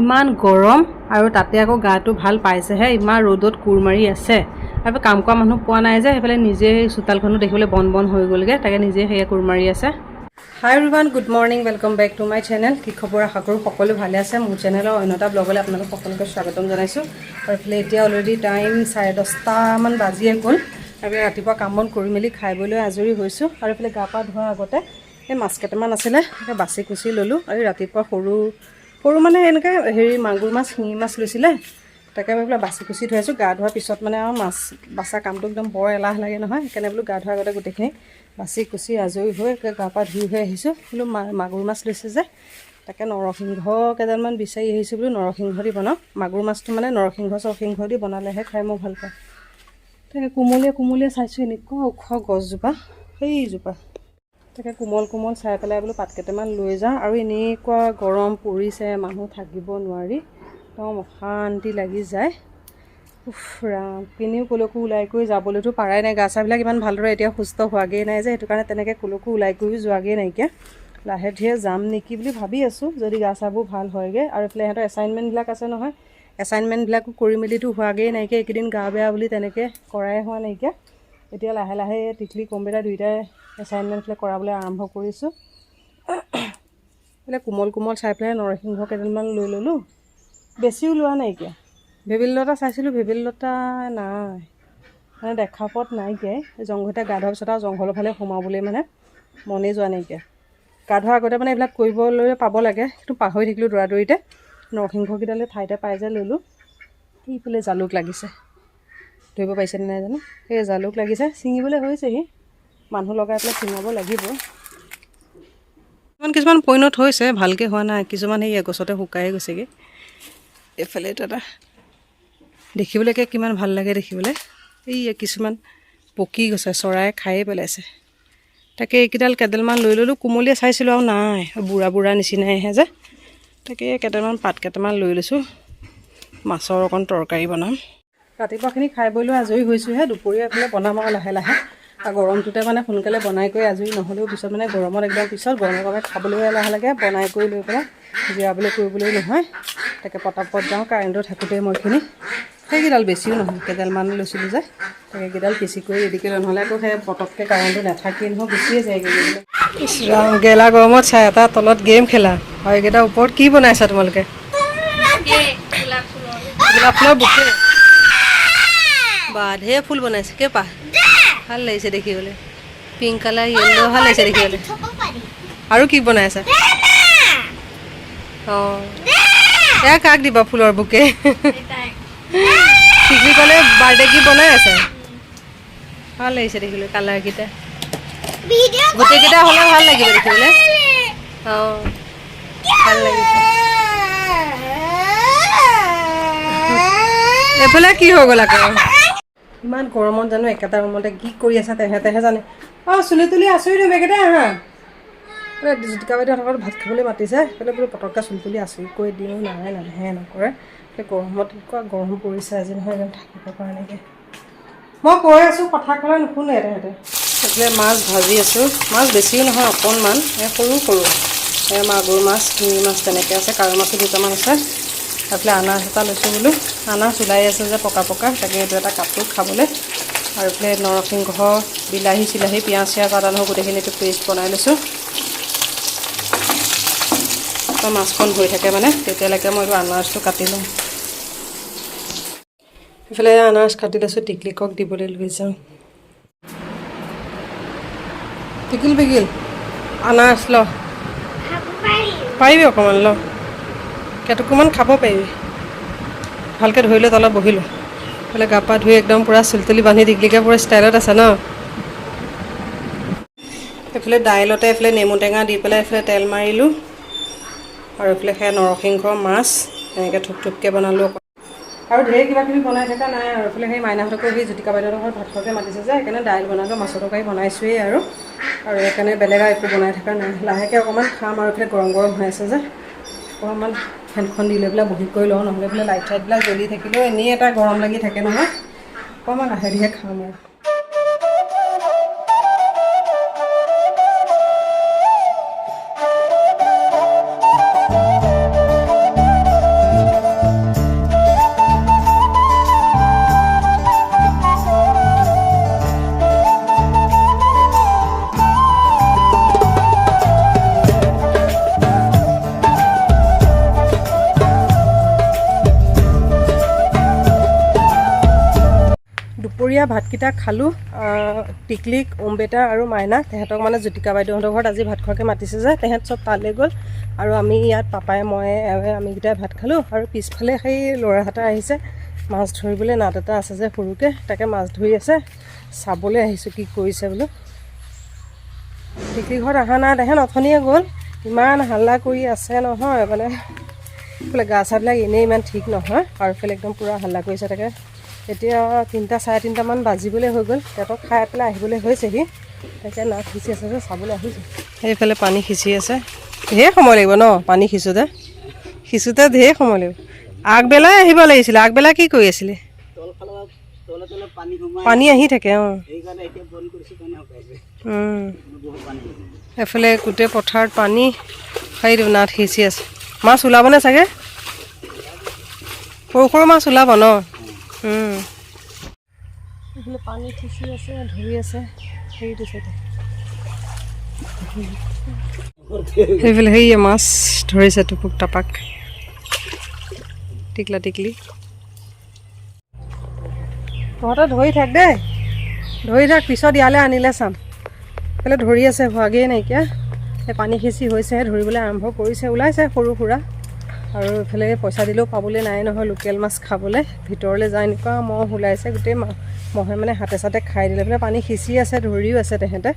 ইমান গৰম আৰু তাতে আকৌ গাটো ভালো পাইছেহে, ইমান ৰ'দত কোৰ মাৰি আছে। আৰু কাম কৰা মানুহ পোৱা নাই যে, সেইফালে নিজে চোতালখনো দেখিবলৈ বন বন হৈ গ'লগৈ, তাকে নিজে সেয়া কোৰ মাৰি আছে। Hi Rivan good morning welcome back to my channel কি খবৰ আশা কৰোঁ সকলো ভালে আছে। মোৰ চেনেলৰ অন্য এটা ব্লগলৈ আপোনালোক সকলোকে স্বাগতম জনাইছোঁ। আৰু এইফালে এতিয়া অলৰেডি টাইম চাৰে দহটামান বাজিয়ে গ'ল। আৰু ৰাতিপুৱা কাম বন কৰি মেলি খাই বৈ আজৰি হৈছোঁ। আৰু এইফালে গা পা ধোৱাৰ আগতে এই মাছ কেইটামান আছিলে তাকে বাচি কুচি ল'লোঁ। আৰু ৰাতিপুৱা সৰু সৰু মানে এনেকৈ হেৰি মাগুৰ মাছ শিঙি মাছ লৈছিলে তাকে মই বোলে বাচি কুচি থৈ আছোঁ গা ধোৱাৰ পিছত মানে আৰু মাছ বাচা কামটো একদম বৰ এলাহ লাগে নহয় সেইকাৰণে বোলো গা ধোৱাৰ আগতে গোটেইখিনি বাচি কুচি আজৰি হৈ গা পা ধুই হৈ আহিছোঁ বোলো মা মাগুৰ মাছ লৈছে যে তাকে নৰসিংহ কেইডালমান বিচাৰি আহিছোঁ বোলো নৰসিংহ দি বনাওঁ মাগুৰ মাছটো মানে নৰসিংহ চৰসিংহ দি বনালেহে খাই মই ভাল পাওঁ। তাকে কোমলীয়া কোমলীয়া চাইছোঁ এনেকুৱা ওখ গছজোপা সেইজোপা। তাকে কোমল কোমল চাই পেলাই বোলো পাত কেইটামান লৈ যাওঁ। আৰু এনেকুৱা গৰম পৰিছে মানুহ থাকিব নোৱাৰি। একদম অশান্তি লাগি যায়। উফ ৰাম। কেনিও ক'লৈকো ওলাই কৰি যাবলৈতো পাৰাই নাই। গা চাবিলাক ইমান ভালদৰে এতিয়া সুস্থ হোৱাগেই নাই যে সেইটো কাৰণে তেনেকৈ ক'লৈকো ওলাই কৰিও যোৱাগেই নাইকিয়া। লাহে ধীৰে যাম নেকি বুলি ভাবি আছোঁ যদি গা চাবোৰ ভাল হয়গৈ। আৰু এইফালে সিহঁতৰ এছাইনমেণ্টবিলাক আছে নহয়। এছাইনমেণ্টবিলাকো কৰি মেলিতো হোৱাগেই নাইকিয়া। এইকেইদিন গা বেয়া বুলি তেনেকৈ কৰাই হোৱা নাইকিয়া। এতিয়া লাহে লাহে টিকলি কম্পিউটাৰ দুয়োটাই এছাইনমেণ্টবিলাক কৰাবলৈ আৰম্ভ কৰিছোঁ। বোলে কোমল কোমল চাই পেলাই নৰসিংহ কেইডালমান লৈ ল'লোঁ। বেছিও লোৱা নাইকিয়া ভেবেলী লতা চাইছিলোঁ ভেবেলী লতা নাই। মানে দেখা পথ নাইকিয়াই। জংঘলতে গা ধোৱাৰ পিছত আৰু জংঘলৰ ফালে সোমাবলৈ মানে মনেই যোৱা নাইকিয়া। গা ধোৱাৰ আগতে মানে এইবিলাক কৰিবলৈ পাব লাগে। কিন্তু পাহৰি থাকিলোঁ দৌৰা দৌৰিতে নৰসিংহকেইডালে ঠাইতে পাই যে ল'লোঁ। সেইফালে জালুক লাগিছে। ধৰিব পাৰিছেনে নাই জানো? সেই জালুক লাগিছে। ছিঙিবলৈ হৈছেহি। মানুহ লগাই পেলাই ছিঙাব লাগিব। কিছুমান কিছুমান পইণ্টত হৈছে ভালকৈ হোৱা নাই কিছুমান সেই গছতে শুকাই গৈছেগৈ। এইফালে এটা দেখিবলৈকে কিমান ভাল লাগে দেখিবলৈ। এই কিছুমান পকি গৈছে চৰাই খায়ে পেলাইছে। তাকে এইকেইডাল কেইডালমান লৈ ল'লোঁ কোমলীয়া চাইছিলোঁ আৰু নাই বুঢ়া বুঢ়া নিচিনাইহে যে। তাকে কেইটামান পাত কেইটামান লৈ লৈছোঁ মাছৰ অকণ তৰকাৰী বনাম। ৰাতিপুৱাখিনি খাই বৈ লৈ আজৰি হৈছোঁহে দুপৰীয়া এইফালে বনাম আৰু লাহে লাহে। গৰমটোতে মানে সোনকালে বনাই কৰি আজৰি নহ'লেও পিছত মানে গৰমত একদম পিছত গৰমে গৰমে খাবলৈ এলাহ লাগে বনাই কৰি লৈ পেলাই জিৰাবলৈ কৰিবলৈ নহয়। তাকে পটাপট যাওঁ, কাৰেণ্টটো থাকোঁতেই মইখিনি সেইকেইডাল বেছিও নহয় কেইডালমান লৈছিলোঁ যে। তাকে কেইডাল পিচি কৰি ৰেডি কৰি নহ'লে আকৌ সেই পটককৈ কাৰেণ্টটো নাথাকি নহয়, গুচিয়ে যায়গৈ গেলা গৰমত চাই এটা তলত গেম খেলা। আৰু এইকেইটাৰ ওপৰত কি বনাইছা তোমালোকে? গোলাপ ফুলৰ বুকে। বা ঢেৰ ফুল বনাইছে কেইপা ভালো লাগিছে দেখিবলৈ। পিংক কালাৰ য়েল্ল' ভালো লাগিছে দেখিবলৈ। আৰু কি বনাই আছা? অঁ। এয়া কাক দিবা ফুলৰ বুকে? শিকি ক'লে বাৰ্থডে কি বনাই আছে। ভালো লাগিছে দেখিবলৈ কালাৰকেইটা গোটেইকেইটা হ'লে ভালো লাগিব দেখিবলৈ। অঁ। ভালো লাগিছে। এইফালে কি হৈ গ'ল আকৌ? ইমান গৰমত জানো, একেটা ৰুমতে কি কৰি আছে তেহেঁতেহে জানে। অঁ, চুলি তুলি আচৰি দিওঁ বেগেতে, আহা। বোলে জ্যোতিকা বাইদেউহঁতৰ ঘৰত ভাত খাবলৈ মাতিছে, সেইফালে বোলো পটককৈ চুলি তুলি আচৰি কৰি দিওঁ, নাই নাহে, নকৰে। সেই গৰমত এনেকুৱা গৰম পৰিছে আজি নহয় একদম থাকিব পৰা নাইকিয়া মই কৈ আছোঁ, কথা ক'লে নুশুনে তেহেঁতে। এইফালে মাছ ভাজি আছোঁ, মাছ বেছিও নহয় অকণমান সৰু সৰু। এই মাগুৰ মাছ, শিঙি মাছ তেনেকৈ আছে, কাৱৈ মাছো দুটামান আছে। এইফালে আনাৰস এটা লৈছোঁ বোলো। আনাৰস ওলাই আছে যে পকা পকা তাকে এইটো এটা কাপোৰ খাবলৈ। আৰু এইফালে নৰসিংহ বিলাহী চিলাহী পিঁয়াজ চিয়াজ আদা নহৰু গোটেইখিনি এইটো পেষ্ট বনাই লৈছোঁ। তো মাছখন হৈ থাকে মানে তেতিয়ালৈকে মই এইটো আনাৰসটো কাটি লওঁ। এইফালে আনাৰস কাটি লৈছোঁ টিকলিকক দিবলৈ লৈ যাওঁ। টিকিল বিকিল আনাৰস ল। পাৰিবি অকণমান ল। কেইটুকুমান খাব পাৰিবি। ভালকৈ ধৰি লৈ তলত বহিলোঁ। এইফালে গা পা ধুই একদম পূৰা চুলতুলি বান্ধি টিকলিকে পূৰা ষ্টাইলত আছে ন? এইফালে দাইলতে এইফালে নেমু টেঙা দি পেলাই এইফালে তেল মাৰিলোঁ। আৰু এইফালে সেয়া নৰসিংহ মাছ, এনেকৈ থুপ থুপকৈ বনালোঁ আৰু ঢেৰ কিবা কিবি বনাই থকা নাই আৰু এইফালে সেই মাইনাহঁতকো সেই জ্যোতিকা বাইদেউহঁতৰ ঘৰত ভাত খোৱাকৈ মাতিছে যে, সেইকাৰণে দাইল বনালোঁ, মাছৰ তৰকাৰী বনাইছোৱেই আৰু। আৰু সেইকাৰণে বেলেগ একো বনাই থকা নাই। লাহেকৈ অকণমান খাম আৰু এইফালে গৰম গৰম হৈ আছে যে। অকণমান ফেনখন দি লৈ পেলাই বহি কৰি লওঁ নহ'লে বোলে লাইট চাইটবিলাক জ্বলি থাকিলেও এনেই এটা গৰম লাগি থাকে নহয়। অকণমান লাহে ধীৰে খাম আৰু। দুপৰীয়া ভাতকেইটা খালোঁ টিকলিক অম্বেটা আৰু মাইনা। তেহেঁতক মানে জ্যোতিকা বাইদেউহঁতৰ ঘৰত আজি ভাত খোৱাকৈ মাতিছে যে, তেহেঁত চব তালৈ গ'ল আৰু আমি ইয়াত পাপাই মই আমিকেইটাই ভাত খালোঁ আৰু পিছফালে সেই ল'ৰাহঁতে আহিছে। মাছ ধৰিবলৈ নাট এটা আছে যে সৰুকৈ, তাকে মাছ ধৰি আছে। চাবলৈ আহিছোঁ কি কৰিছে বোলো। টিকলি ঘৰত অহা নাই, তেহেঁত অথনিয়ে গ'ল। ইমান হাল্লা কৰি আছে নহয় মানে এইফালে গা চাবিলাক এনেই ইমান ঠিক নহয় আৰু এইফালে একদম পূৰা হাল্লা কৰিছে তাকে। এতিয়া তিনিটা চাৰে তিনিটামান বাজিবলৈ হৈ গ'ল। সিহঁতক খাই পেলাই আহিবলৈ হৈছেহি। তাকে নাক সিঁচি আছে যে চাবলৈ আহিছোঁ। সেইফালে পানী সিঁচি আছে। ঢেৰ সময় লাগিব ন পানী সিঁচোতে? সিঁচোতে ঢেৰ সময় লাগিব। আগবেলাই আহিব লাগিছিলে। আগবেলা কি কৰি আছিলে? পানী আহি থাকে অঁ। এফালে গোটেই পথাৰত পানী সেইটো নাট সিঁচি আছে। মাছ ওলাবনে চাগে? সৰু সৰু মাছ ওলাব ন? উম। এইফালে পানী সিঁচি আছে ধৰি আছে। সেইটো চাইডে সেইফালে সেয়ে মাছ ধৰিছে টুপুক টাপাক। টিকলা টিকলি। তহঁতে ধৰি থাক দেই। ধৰি থাক পিছত ইয়ালৈ আনিলে চাম। এইফালে ধৰি আছে হোৱাগেই নাইকিয়া। এই পানী সিঁচি হৈছেহে ধৰিবলৈ আৰম্ভ কৰিছে ওলাইছে সৰু সুৰা। আৰু এইফালে পইচা দিলেও পাবলৈ নাই নহয় লোকেল মাছ খাবলৈ। ভিতৰলৈ যায় এনেকুৱা মহ ওলাইছে গোটেই মহে মানে হাতে চাতে খাই দিলে। মানে পানী সিঁচি আছে ধৰিও আছে তেহেঁতে।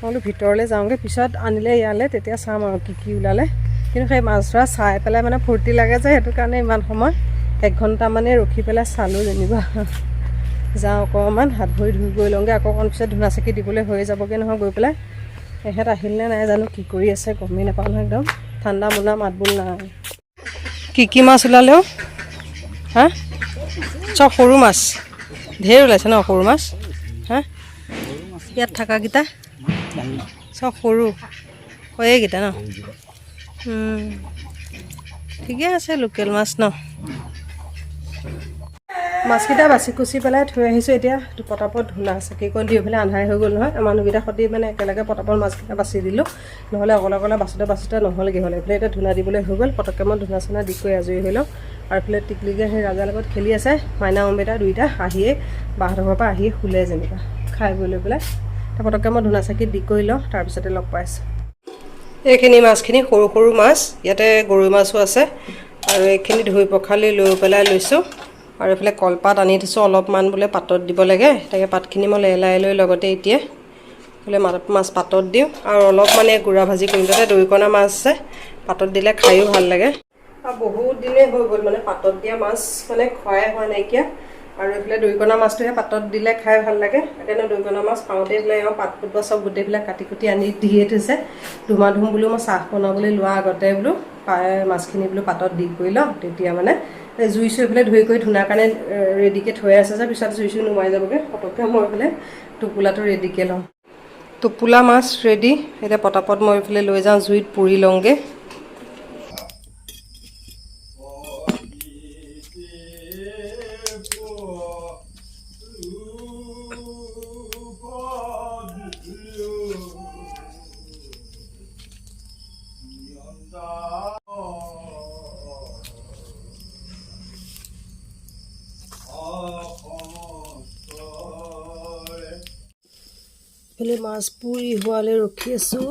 মই বোলো ভিতৰলৈ যাওঁগৈ পিছত আনিলে ইয়ালৈ তেতিয়া চাম আৰু কি কি ওলালে। কিন্তু সেই মাছ ধৰা চাই পেলাই মানে ফূৰ্তি লাগে যে সেইটো কাৰণে ইমান সময় এক ঘণ্টামানে ৰখি পেলাই চালোঁ যেনিবা। যাওঁ অকণমান হাত ভৰি ধুই গৈ লওঁগৈ আকৌ অকণ পিছত ধূনা চাকি দিবলৈ হৈ যাবগৈ নহয় গৈ পেলাই। এহেঁত আহিল নে নাই জানো কি কৰি আছে গমেই নাপাওঁ নহয় একদম। ঠাণ্ডা মোনা মাত বোল নাই। কি কি মাছ ওলালেও? হা? চব সৰু মাছ। ঢেৰ ওলাইছে ন সৰু মাছ? হা? ইয়াত থকাকেইটা চব সৰু। হয় এইকেইটা ন। ঠিকে আছে লোকেল মাছ ন? মাছকেইটা বাচি কুচি পেলাই থৈ আহিছোঁ এতিয়া। পটাপত ধূনা চাকিকণ দি পেলাই আন্ধাৰ হৈ গ'ল নহয়। মানুহকেইটা সৈতে মানে একেলগে পটাপত মাছকেইটা বাচি দিলোঁ। নহ'লে অকলে অকলে বাচোতে বাচোতে নহ'লগৈ হ'লে। এইফালে এতিয়া ধূনা দিবলৈ হৈ গ'ল। পটককৈ মই ধূনা চূনা দি কৰি আজৰি হৈ লওঁ। আৰু এইফালে টিকলিকে সেই ৰাজাৰ লগত খেলি আছে। মাইনা অম্বেটা দুইটা আহিয়ে বাহঁতৰ পৰা আহিয়ে শুলে যেনিবা। খাই বৈ লৈ পেলাই। তাৰ পটককৈ মই ধূনা চাকি দি কৰি লওঁ। তাৰপিছতে লগ পাইছোঁ। এইখিনি মাছখিনি সৰু সৰু মাছ। ইয়াতে গৰৈ মাছো আছে। আৰু এইখিনি ধুই পখালি লৈ পেলাই লৈছোঁ। আৰু এইফালে কলপাত আনি থৈছোঁ অলপমান বোলে পাতত দিব লাগে। তাকে পাতখিনি মই লেলাই লৈ লগতে এতিয়া বোলে মাছ পাতত দিওঁ। আৰু অলপ মানে গুড়া ভাজি কৰিম, তাতে দৰিকণা মাছ আছে। পাতত দিলে খায়ো ভালো লাগে। আৰু বহুত দিনেই হৈ গ'ল মানে পাতত দিয়া মাছ মানে খোৱাই হোৱা নাইকিয়া। আৰু এইফালে দৰিকণা মাছটোহে পাতত দিলে খাই ভালো লাগে। সেইকাৰণে দৰিকণা মাছ পাওঁতে বোলে এওঁ পাত ফুটবা চব গোটেইবিলাক কাটি কুটি আনি দিয়ে থৈছে। ধুমা ধুম বোলো মই চাহ বনাবলৈ লোৱাৰ আগতে বোলো মাছখিনি বোলো পাতত দি কৰি লওঁ, তেতিয়া মানে জুই চুই পেলাই ধুই কৰি ধুনাৰ কাৰণে ৰেডিকৈ থৈ আছে যে, পিছত জুই চুই নুমাই যাবগৈ। পটককৈ মই এইফালে টোপোলাটো ৰেডিকৈ লওঁ। টোপোলা মাছ ৰেডি এতিয়া পটাপট মই এইফালে লৈ যাওঁ, জুইত পুৰি লওঁগৈ। এইফালে মাছ পুৰি হোৱালৈ ৰখি আছোঁ।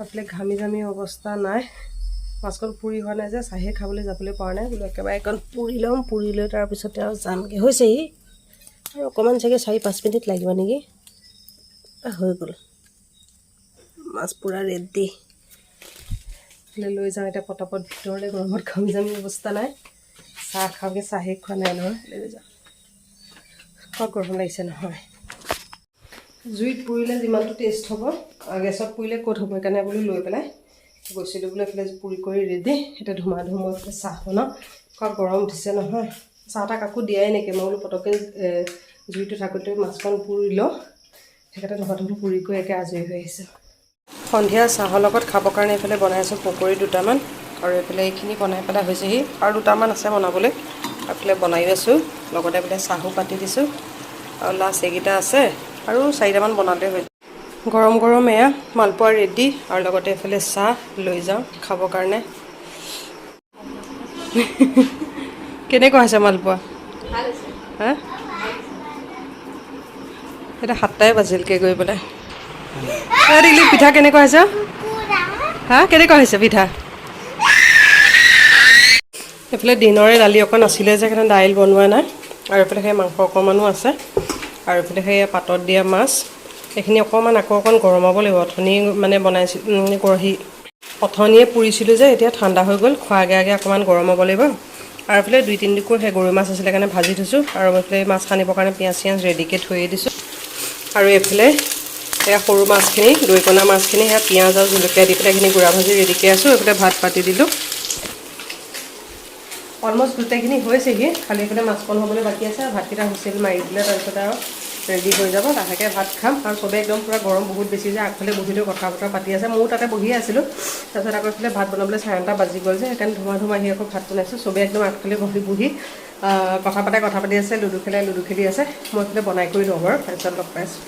এইফালে ঘামি জামি অৱস্থা নাই। মাছকণ পুৰি হোৱা নাই যে, চাহে খাবলৈ যাবলৈ পৰা নাই। বোলো একেবাৰে একণ পুৰি ল'ম, পুৰি লৈ তাৰপিছতে আৰু যামগৈ। হৈছেহি আৰু অকণমান চাগে চাৰি, পাঁচ মিনিট লাগিব নেকি? হৈ গ'ল। মাছ পূৰা ৰেডি এইফালে লৈ যাওঁ, এতিয়া পটাপট ভিতৰলৈ। গৰমত ঘামি জামি অৱস্থা নাই। চাহ খাওঁগৈ, চাহে খোৱা নাই নহয়। লৈ যাওঁ। বৰ গৰম লাগিছে নহয়। জুইত পুৰিলে যিমানটো টেষ্ট হ'ব গেছত পুৰিলে ক'ত হ'ব সেইকাৰণে বোলো লৈ পেলাই গৈছিলোঁ বোলে এইফালে পুৰি কৰি ৰেডি এতিয়া ধুমা ধুম এইফালে চাহ বনাওঁ। গৰম উঠিছে নহয়। চাহ তাহ কাকো দিয়াই নাইকিয়া মই বোলো পটককৈ জুইটো থাকোঁতে মাছখন পুৰি লওঁ। সেইকাৰণে ধুমা ধুম পুৰি কৰি একে আজৰি হৈ আহিছোঁ। সন্ধিয়া চাহৰ লগত খাবৰ কাৰণে এইফালে বনাইছোঁ পকৰি দুটামান আৰু এইফালে এইখিনি বনাই পেলাই হৈছেহি। আৰু দুটামান আছে বনাবলৈ। আৰু এইফালে বনায়ো আছোঁ। লগতে এইফালে চাহো পাতি দিছোঁ। আৰু লাষ্ট এইকেইটা আছে। আৰু চাৰিটামান বনাওঁতে হৈ গৰম গৰম এয়া মালপোৱা ৰেডি আৰু লগতে এইফালে চাহ লৈ যাওঁ খাবৰ কাৰণে। কেনেকুৱা হৈছে মালপোৱা? হা? এতিয়া সাতটাই বাজিলকৈ গৈ পেলাই। দিলি পিঠা কেনেকুৱা হৈছে? হা কেনেকুৱা হৈছে পিঠা? এইফালে দিনৰে দালি অকণ আছিলে যে সেইকাৰণে দাইল বনোৱা নাই। আৰু এইফালে সেই মাংস অকণমানো আছে। আৰু এইফালে সেই পাতত দিয়া মাছ এইখিনি অকণমান আকৌ অকণ গৰমাব লাগিব। অথনি মানে বনাইছিলোঁ কৰহি অথনিয়ে পুৰিছিলোঁ যে এতিয়া ঠাণ্ডা হৈ গ'ল খোৱাৰ আগে আগে অকণমান গৰমাব লাগিব। আৰু এইফালে দুই তিনি টুকুৰ সেই গৰৈ মাছ আছিলে কাৰণে ভাজি থৈছোঁ। আৰু এইফালে মাছ সানিবৰ কাৰণে পিঁয়াজ চিয়াজ ৰেডিকৈ থৈয়ে দিছোঁ। আৰু এইফালে সেয়া সৰু মাছখিনি দৈকণা মাছখিনি সেয়া পিঁয়াজ আৰু জলকীয়া দি পেলাই এইখিনি গুড়া ভাজি ৰেডিকৈ আছোঁ। এইফালে ভাত পাতি দিলোঁ। অলমষ্ট গোটেইখিনি হৈছেহি। খালি এইফালে মাছকণ হ'বলৈ বাকী আছে ভাতকেইটা হুইচেল মাৰি দিলে তাৰপিছত আৰু ৰেডি হৈ যাব। লাহেকৈ ভাত খাম। আৰু চবেই একদম পূৰা গৰম বহুত বেছি যে আগফালে বহিলেও কথা বতৰা পাতি আছে। ময়ো তাতে বহিয়ে আছিলোঁ। তাৰপিছত আকৌ এইফালে ভাত বনাবলৈ চাৰে আঠটা বাজি গ'ল যে। সেইকাৰণে ধুমা ধুমা আহি আকৌ ভাত বনাইছোঁ। চবেই একদম আগফালে বহি বহি কথা পাতে, কথা পাতি আছে। লুডু খেলে, লুডু খেলি আছে। মই এইফালে বনাই কৰি লওঁ বাৰু। তাৰপিছত লগ পাইছোঁ